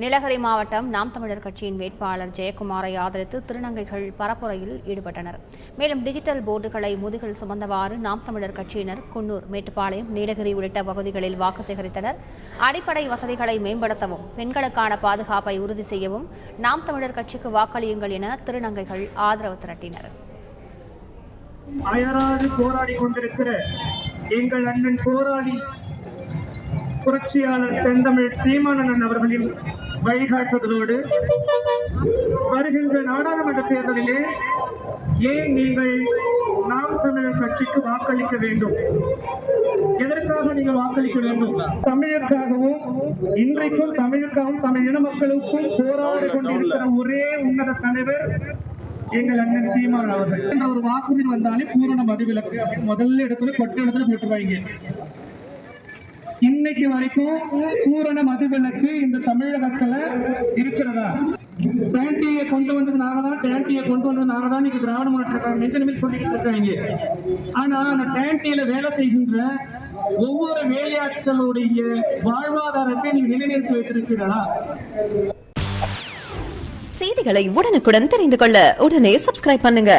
நீலகிரி மாவட்டம் நாம் தமிழர் கட்சியின் வேட்பாளர் ஜெயக்குமாரை ஆதரித்து திருநங்கைகள் பரப்புரையில் ஈடுபட்டனர். மேலும் டிஜிட்டல் போர்டுகளை முதுகில் சுமந்தவாறு நாம் தமிழர் கட்சியினர் குன்னூர் மேட்டுப்பாளையம் நீலகிரி உள்ளிட்ட பகுதிகளில் வாக்கு சேகரித்தனர். அடிப்படை வசதிகளை மேம்படுத்தவும் பெண்களுக்கான பாதுகாப்பை உறுதி செய்யவும் நாம் தமிழர் கட்சிக்கு வாக்களியுங்கள் என திருநங்கைகள் ஆதரவு திரட்டினர். அயராது போராடி கொண்டிருக்கிற எங்கள் அண்ணன் போராடி புரட்சியாளர் செந்தமிழ் சீமானந்தன் அவர்களின் வழிகாட்டுதலோடு வருகின்ற நாடாளுமன்ற தேர்தலிலே ஏன் நீங்கள் நாம் தமிழர் கட்சிக்கு வாக்களிக்க வேண்டும்? எதற்காக நீங்கள் வாக்களிக்க வேண்டும்? தமிழுக்காகவும் இன்றைக்கும் தமிழுக்காகவும் தமிழ் இன மக்களுக்கும் போராடி கொண்டிருக்கிற ஒரே உன்னத தலைவர் எங்கள் அண்ணன் சீமான் அவர்கள். என்ற ஒரு வாக்குறுதி வந்தாலே பூரண மதுவிலக்கு. முதல்ல இடத்துல கொட்ட இடத்துல போட்டுருவாங்க. இன்னைக்கு வரைக்கும் பூரண மதுவிலக்கு இந்த தமிழகத்துல இருக்கிறதா? டேண்டியை கொண்டு வந்தது நாங்க தான் டேண்டியை கொண்டு வந்தது நாங்க தான் இன்னைக்கு திராவிட மாற்றம் நெஞ்சனமே சொல்லிட்டு இருக்காங்க. ஆனா அந்த டேண்டியில வேலை செய்கின்ற ஒவ்வொரு வேலையாட்களுடைய வாழ்வாதாரத்தை நீங்க நிலைநிறுத்தி வைத்திருக்கிறீர்களா செய்திகளை உடனுக்குடன் தெரிந்து கொள்ள உடனே சப்ஸ்கிரைப் பண்ணுங்க.